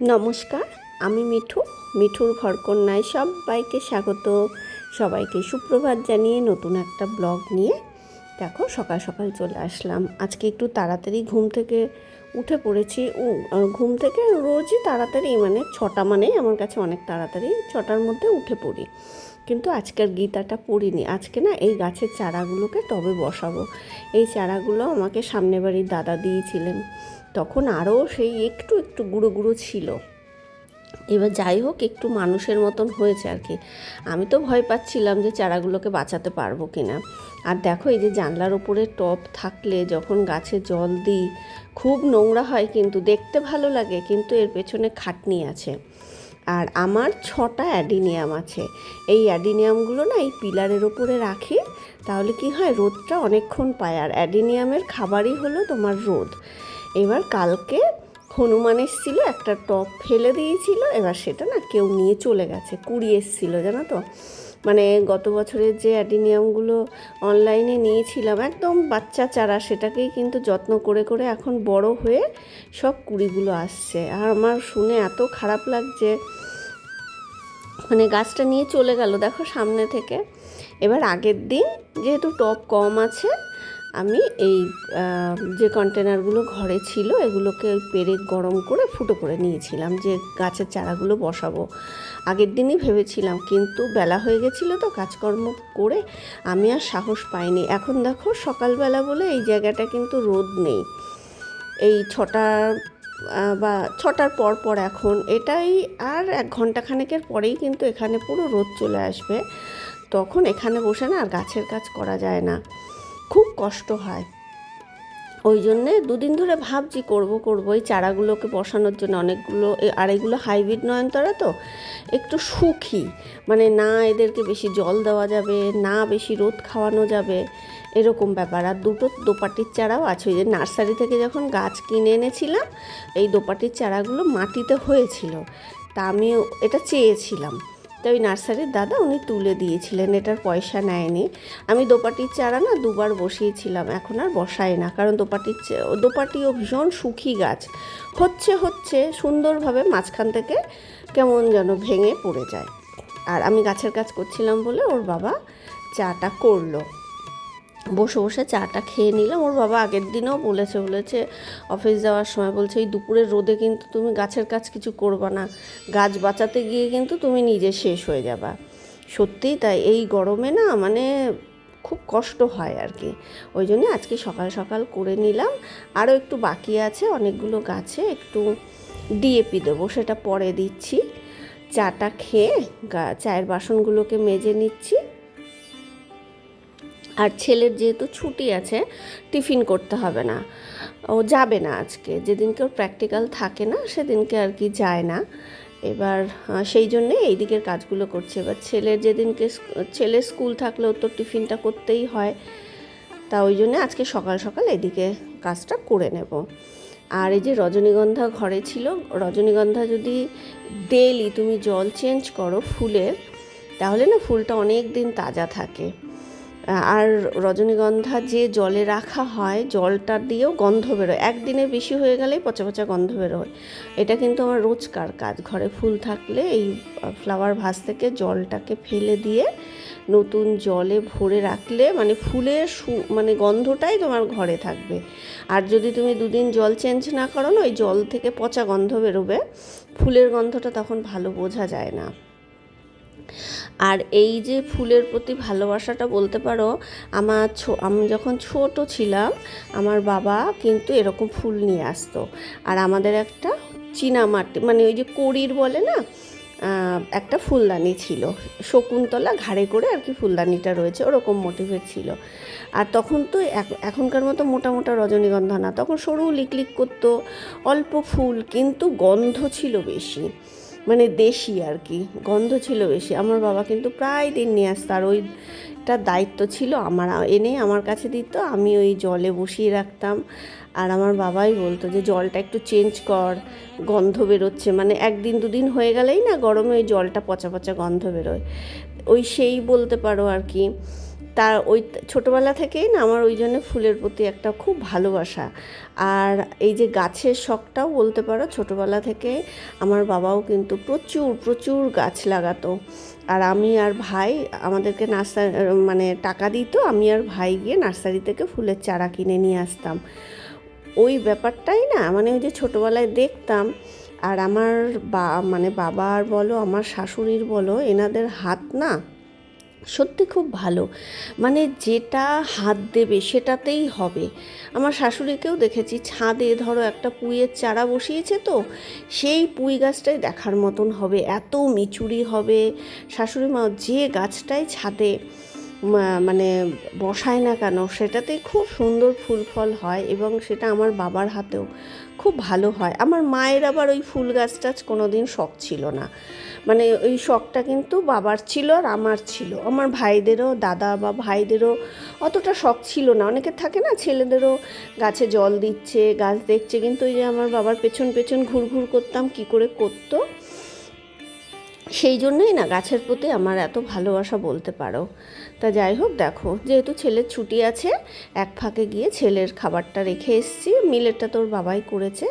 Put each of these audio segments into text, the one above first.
নমস্কার, আমি মিঠু, মিঠুর ঘরকন্যায় সবাইকে স্বাগত। সবাইকে সুপ্রভাত জানিয়ে নতুন একটা ব্লগ নিয়ে দেখো সকাল সকাল চলে আসলাম। আজকে একটু তাড়াতাড়ি ঘুম থেকে উঠে পড়েছি। ঘুম থেকে রোজই তাড়াতাড়ি মানে ছটা মানেই আমার কাছে অনেক তাড়াতাড়ি ছটার মধ্যে উঠে পড়ি। কিন্তু আজকের গীতাটা পড়িনি। আজকে না এই গাছের চারাগুলোকে টবে বসাবো। এই চারাগুলো আমাকে সামনে বাড়ির দাদা দিয়েছিলেন। তখন আরও সেই একটু একটু গুঁড়ো গুঁড়ো ছিল। এবার যাই হোক, একটু মানুষের মতন হয়েছে আর কি। আমি তো ভয় পাচ্ছিলাম যে চারাগুলোকে বাঁচাতে পারব কি না আর দেখো, এই যে জানলার ওপরে টব থাকলে যখন গাছে জল দিই, খুব নোংরা হয় কিন্তু, দেখতে ভালো লাগে কিন্তু এর পেছনে খাটনি আছে। আর আমার ছটা অ্যাডিনিয়াম আছে। এই অ্যাডিনিয়ামগুলো না এই পিলারের ওপরে রাখি, তাহলে কি হয়, রোদটা অনেকক্ষণ পায়। আর অ্যাডিনিয়ামের খাবারই হলো তোমার রোদ। এবার কালকে হনুমান এসেছিল, একটা টপ ফেলে দিয়েছিল, এবার সেটা না কেউ নিয়ে চলে গেছে, কুড়ি এসেছিল, জানো তো? মানে গত বছরের যে অ্যাডিনিয়ামগুলো অনলাইনে নিয়েছিলাম, একদম বাচ্চা চারা, সেটাকেই কিন্তু যত্ন করে করে এখন বড় হয়ে সব কুড়িগুলো আসছে। আর আমার শুনে এত খারাপ লাগছে। মানে গাছটা নিয়ে চলে গেল, দেখো সামনে থেকে। এবার আগের দিন যেহেতু টপ কম আছে আমি এই যে কন্টেনারগুলো ঘরে ছিল, এগুলোকে পেরেক গরম করে ফুটো করে নিয়েছিলাম যে গাছের চারাগুলো বসাবো। আগের দিনই ভেবেছিলাম, কিন্তু বেলা হয়ে গেছিল তো কাজকর্ম করে আমি আর সাহস পাইনি। এখন দেখো সকালবেলা বলে এই জায়গাটা কিন্তু রোদ নেই। এই ছটার বা ছটার পর পর এখন, এটাই আর এক ঘণ্টা খানেকের পরেই কিন্তু এখানে পুরো রোদ চলে আসবে। তখন এখানে বসে না আর গাছের কাজ করা যায় না। খুব কষ্ট হয়। ওই জন্যে দুদিন ধরে ভাবছি করব করব। এই চারাগুলোকে বসানোর জন্য অনেকগুলো আর এগুলো হাইব্রিড নয়নতারা তো? একটু সুখী। মানে না এদেরকে বেশি জল দেওয়া যাবে, না বেশি রোদ খাওয়ানো যাবে, এরকম ব্যাপার। আর দুটো দোপাটির চারাও আছে। ওই যে নার্সারি থেকে যখন গাছ কিনে এনেছিলাম, এই দোপাটির চারাগুলো মাটিতে হয়েছিল। তা আমি এটা চেয়েছিলাম। তো ওই নার্সারির দাদা উনি তুলে দিয়েছিলেন, এটার পয়সা নেয়নি। আমি দোপাটির চারা না দুবার বসিয়েছিলাম, এখন আর বসাই না, কারণ দোপাটির দোপাটিও ভীষণ সুখী গাছ। হচ্ছে হচ্ছে, সুন্দরভাবে মাঝখান থেকে কেমন যেন ভেঙে পড়ে যায়। আর আমি গাছের কাজ করছিলাম বলে ওর বাবা চাটা করল। বসে বসে চাটা খেয়ে নিলাম ওর বাবা আগের দিনও বলেছে বলেছে অফিস যাওয়ার সময় বলছে, এই দুপুরের রোদে কিন্তু তুমি গাছের কাজ কিছু করবা না। গাছ বাঁচাতে গিয়ে কিন্তু তুমি নিজে শেষ হয়ে যাবা। সত্যিই তাই, এই গরমে না মানে খুব কষ্ট হয় আর কি। ওই জন্য আজকে সকাল সকাল করে নিলাম। আরও একটু বাকি আছে, অনেকগুলো গাছে একটু ডিএপি দেবো, সেটা পরে দিচ্ছি। চাটা খেয়ে চায়ের বাসনগুলোকে মেজে নিচ্ছি। আর ছেলের যেহেতু ছুটি আছে, টিফিন করতে হবে না। ও যাবে না আজকে। যেদিনকে ওর প্র্যাকটিক্যাল থাকে না, সেদিনকে আর কি যায় না। এবার সেই জন্যে এই দিকের কাজগুলো করছে। এবার ছেলের যেদিনকে ছেলে স্কুল থাকলেও তো টিফিনটা করতেই হয়। তা ওই জন্যে আজকে সকাল সকাল এদিকে কাজটা করে নেব। আর এই যে রজনীগন্ধা ঘরে ছিল, রজনীগন্ধা যদি ডেলি তুমি জল চেঞ্জ করো ফুলের, তাহলে না ফুলটা অনেক দিন তাজা থাকে। আর রজনীগন্ধা যে জলে রাখা হয়, জলটা দিয়েও গন্ধ বেরোয়। একদিনে বেশি হয়ে গেলেই পচা পচা গন্ধ বেরোয়। এটা কিন্তু আমার রোজকার কাজ। ঘরে ফুল থাকলে এই ফ্লাওয়ার ভাস থেকে জলটাকে ফেলে দিয়ে নতুন জলে ভরে রাখলে মানে ফুলের সু মানে গন্ধটাই তোমার ঘরে থাকবে। আর যদি তুমি দুদিন জল চেঞ্জ না করো না, ওই জল থেকে পচা গন্ধ বেরোবে। ফুলের গন্ধটা তখন ভালো বোঝা যায় না। আর এই যে ফুলের প্রতি ভালোবাসাটা বলতে পারো, আমার আমি যখন ছোট ছিলাম, আমার বাবা কিন্তু এরকম ফুল নিয়ে আসতো। আর আমাদের একটা চীনামাটি মানে ওই যে কড়ির বলে না একটা ফুলদানি ছিল। শকুন্তলা ঘাড়ে করে আর কি ফুলদানিটা রয়েছে, ওরকম মোটিভের ছিল। আর তখন তো এখনকার মতো মোটা মোটা রজনীগন্ধা না, তখন সরু লিকলিক করতো, অল্প ফুল, কিন্তু গন্ধ ছিল বেশি। মানে দেশি আর কি, গন্ধ ছিল বেশি। আমার বাবা কিন্তু প্রায় দিন নিয়ে আসতো। আর ওইটা দায়িত্ব ছিল আমার, এনে আমার কাছে দিত, আমি ওই জলে বসিয়ে রাখতাম। আর আমার বাবাই বলতো যে, জলটা একটু চেঞ্জ কর, গন্ধ বেরোচ্ছে। মানে একদিন দুদিন হয়ে গেলেই না গরমে ওই জলটা পচা পচা গন্ধ বেরোয়। ওই সেই বলতে পারো আর কি। তার ওই ছোটোবেলা থেকেই না আমার ওই জন্য ফুলের প্রতি একটা খুব ভালোবাসা। আর এই যে গাছের শখটাও বলতে পারো, ছোটোবেলা থেকে আমার বাবাও কিন্তু প্রচুর প্রচুর গাছ লাগাতো। আর আমি আর ভাই আমাদেরকে নার্সারি মানে টাকা দিত, আমি আর ভাই গিয়ে নার্সারি থেকে ফুলের চারা কিনে নিয়ে আসতাম। ওই ব্যাপারটাই না মানে ওই যে ছোটোবেলায় দেখতাম, আর আমার বা মানে বাবার বলো, আমার শাশুড়ির বলো, এনাদের হাত না সত্যি খুব ভালো। মানে যেটা হাত দেবে সেটাতেই হবে। আমার শাশুড়িকেও দেখেছি ছাদে ধরো একটা পুঁইয়ের চারা বসিয়েছে তো, সেই পুঁই গাছটাই দেখার মতন হবে। এত মিচুরি হবে। শাশুড়ি মা যে গাছটাই ছাদে মানে বসায় না কেন, সেটাতে খুব সুন্দর ফুল ফল হয় এবং সেটা আমার বাবার হাতেও। খুব ভালো হয়। আমার মায়ের আবার ওই ফুল গাছ টাছ কোনো দিন শখ ছিল না। মানে ওই শখটা কিন্তু বাবার ছিল আর আমার ছিল। আমার ভাইদেরও দাদা বা ভাইদেরও অতটা শখ ছিল না। অনেকের থাকে না, ছেলেদেরও গাছে জল দিচ্ছে, গাছ দেখছে, কিন্তু ওই যে আমার বাবার পেছন পেছন ঘুরঘুর করতাম, কি করে করতো? সেই জন্যই না গাছের প্রতি আমার এত ভালোবাসা বলতে পারো। তা যাই হোক, দেখো, যেহেতু ছেলের ছুটি আছে, এক ফাঁকে গিয়ে ছেলের খাবারটা রেখে এসছি। মিলেরটা তোর বাবাই করেছে,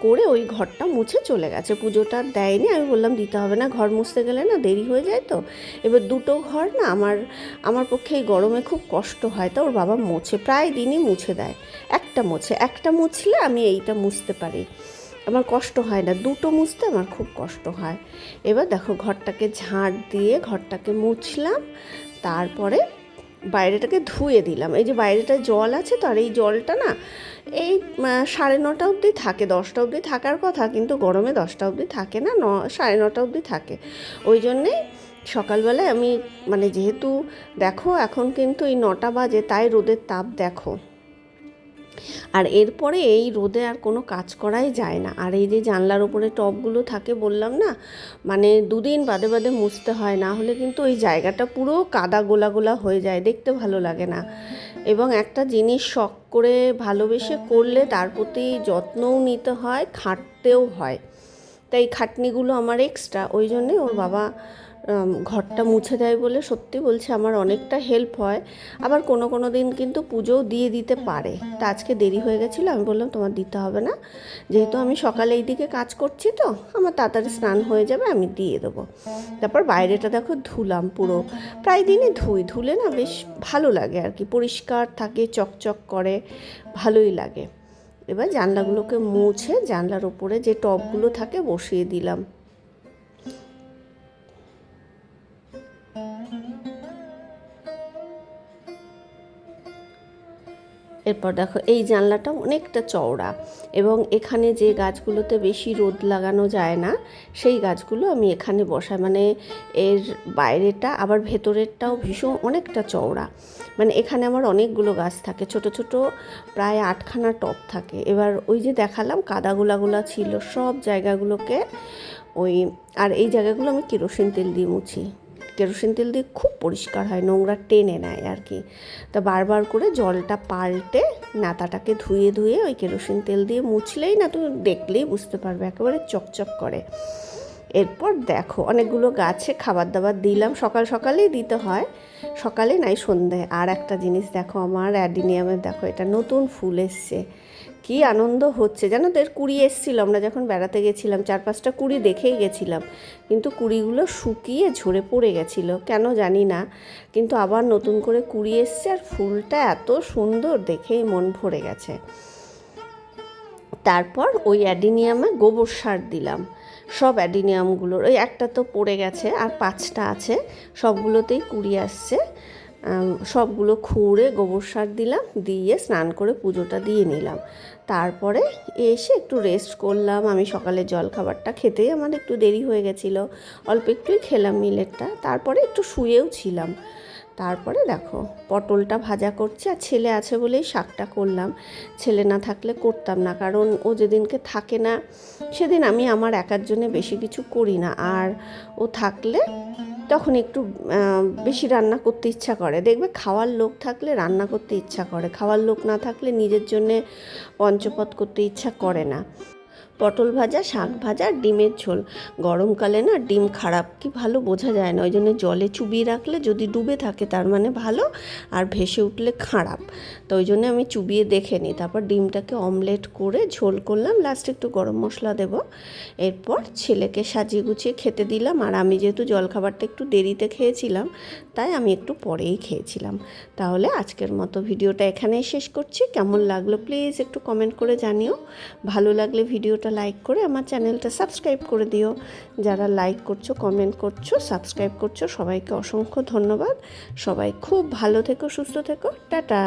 করে ওই ঘরটা মুছে চলে গেছে। পুজোটা দেয়নি, আমি বললাম দিতে হবে না, ঘর মুছতে গেলে না দেরি হয়ে যায় তো। এবার দুটো ঘর না আমার আমার পক্ষে এই গরমে খুব কষ্ট হয়, তা ওর বাবা মোছে, প্রায় দিনই মুছে দেয়। একটা মোছে, একটা মুছলে আমি এইটা মুছতে পারি। আমার কষ্ট হয় না, দুটো মুছতে আমার খুব কষ্ট হয়। এবার দেখো, ঘরটাকে ঝাঁট দিয়ে ঘরটাকে মুছলাম তারপরে বাইরেটাকে ধুয়ে দিলাম। এই যে বাইরেটা জল আছে তো, আর এই জলটা না এই সাড়ে নটা অবধি থাকে, দশটা অবধি থাকার কথা, কিন্তু গরমে দশটা অবধি থাকে না, ন, সাড়ে নটা অবধি থাকে। ওই জন্যে সকালবেলায় আমি মানে যেহেতু দেখো, এখন কিন্তু এই নটা বাজে, তাই রোদের তাপ দেখো। আর এরপরে এই রোদে আর কোনো কাজ করাই যায় না। আর এই যে জানলার উপরে টবগুলো থাকে বললাম না মানে দুদিন বাদে বাদে মুছতে হয়, না হলে কিন্তু ওই জায়গাটা পুরো কাদা গোলা গোলা হয়ে যায়, দেখতে ভালো লাগে না। এবং একটা জিনিস শখ করে ভালোবেসে করলে তার প্রতি যত্নও নিতে হয়, খাটতেও হয়। তাই খাটনিগুলো আমার এক্সট্রা ওই জন্যে ওর বাবা ঘরটা মুছে দেয় বলে সত্যি বলছে আমার অনেকটা হেল্প হয়। আবার কোনো কোনো দিন কিন্তু পুজোও দিয়ে দিতে পারে। তা আজকে দেরি হয়ে গেছিল, আমি বললাম তোমার দিতে হবে না। যেহেতু আমি সকালে এই দিকে কাজ করছি তো, আমার তাড়াতাড়ি স্নান হয়ে যাবে, আমি দিয়ে দেবো। তারপর বাইরেটা দেখো ধুলাম পুরো। প্রায় দিনই ধুই, ধুলে না বেশ ভালো লাগে আর কি, পরিষ্কার থাকে, চকচক করে, ভালোই লাগে। এবার জানলাগুলোকে মুছে জানলার ওপরে যে টবগুলো থাকে বসিয়ে দিলাম। এরপর দেখো, এই জানলাটা অনেকটা চওড়া এবং এখানে যে গাছগুলোতে বেশি রোদ লাগানো যায় না, সেই গাছগুলো আমি এখানে বসাই। মানে এর বাইরেটা, আবার ভেতরেরটাও ভীষণ অনেকটা চওড়া। মানে এখানে আমার অনেকগুলো গাছ থাকে, ছোট ছোট প্রায় আটখানা টপ থাকে। এবার ওই যে দেখালাম, কাদাগুলাগুলা ছিল, সব জায়গাগুলোকে ওই, আর এই জায়গাগুলো আমি কেরোসিন তেল দিয়ে মুছি। কেরোসিন তেল দিয়ে খুব পরিষ্কার হয়, নোংরা টেনে নেয় আর কি। তা বারবার করে জলটা পাল্টে নাতাটাকে ধুয়ে ধুয়ে ওই কেরোসিন তেল দিয়ে মুছলেই না তুমি দেখলেই বুঝতে পারবে, একেবারে চকচক করে। এরপর দেখো, অনেকগুলো গাছে খাবার দাবার দিলাম, সকাল সকালেই দিতে হয়, সকালে নাই সন্ধ্যায় আর একটা জিনিস দেখো, আমার অ্যাডিনিয়ামের দেখো, এটা নতুন ফুল এসছে। কি আনন্দ হচ্ছে? জানো তো, এর কুড়ি এসছিল, আমরা যখন বেড়াতে গেছিলাম, চার পাঁচটা কুড়ি দেখেই গেছিলাম। কিন্তু কুড়িগুলো শুকিয়ে ঝরে পড়ে গেছিল, কেন জানি না। কিন্তু আবার নতুন করে কুড়ি এসছে আর ফুলটা এত সুন্দর দেখেই মন ভরে গেছে। তারপর ওই অ্যাডিনিয়ামে গোবর সার দিলাম। সব অ্যাডিনিয়ামগুলোর, ওই একটা তো পড়ে গেছে আর পাঁচটা আছে, সবগুলোতেই কুড়ি আসছে। সবগুলো খুঁড়ে গোবর সার দিলাম, দিয়ে স্নান করে পুজোটা দিয়ে নিলাম। তারপরে এসে একটু রেস্ট করলাম। আমি সকালে জল খাবারটা খেতেই আমার একটু দেরি হয়ে গেছিল। অল্প একটুই খেলাম মিলেরটা তারপরে একটু শুয়েও ছিলাম। তারপরে দেখো, পটলটা ভাজা করছি আর ছেলে আছে বলেই শাকটা করলাম। ছেলে না থাকলে করতাম না, কারণ ও যেদিনকে থাকে না, সেদিন আমি আমার একার জন্য বেশি কিছু করি না। আর ও থাকলে তখন একটু বেশি রান্না করতে ইচ্ছা করে। দেখবে খাওয়ার লোক থাকলে রান্না করতে ইচ্ছা করে, খাওয়ার লোক না থাকলে নিজের জন্যে পঞ্চপথ করতে ইচ্ছা করে না। পটল ভাজা, শাক ভাজা ডিমের ঝোল। গরমকালে না ডিম খারাপ, কি ভালো বোঝা যায় না। ওই জন্য জলে চুবিয়ে রাখলে যদি ডুবে থাকে তার মানে ভালো, আর ভেসে উঠলে খারাপ। তো ওই জন্য আমি চুবিয়ে দেখে নিই। তারপর ডিমটাকে অমলেট করে ঝোল করলাম। লাস্টে একটু গরম মশলা দেব। এরপর ছেলেকে সাজিয়ে গুছিয়ে খেতে দিলাম। আর আমি যেহেতু জলখাবারটা একটু দেরিতে খেয়েছিলাম, তাই আমি একটু পরেই খেয়েছিলাম। তাহলে আজকের মতো ভিডিওটা এখানেই শেষ করছি। কেমন লাগল প্লিজ একটু কমেন্ট করে জানিও। ভালো লাগলে ভিডিওটা লাইক করে আমার চ্যানেলটা সাবস্ক্রাইব করে দিও। যারা লাইক করছ, কমেন্ট করছ, সাবস্ক্রাইব করছ, সবাইকে অসংখ্য ধন্যবাদ। সবাই খুব ভালো থেকো, সুস্থ থেকো। টাটা।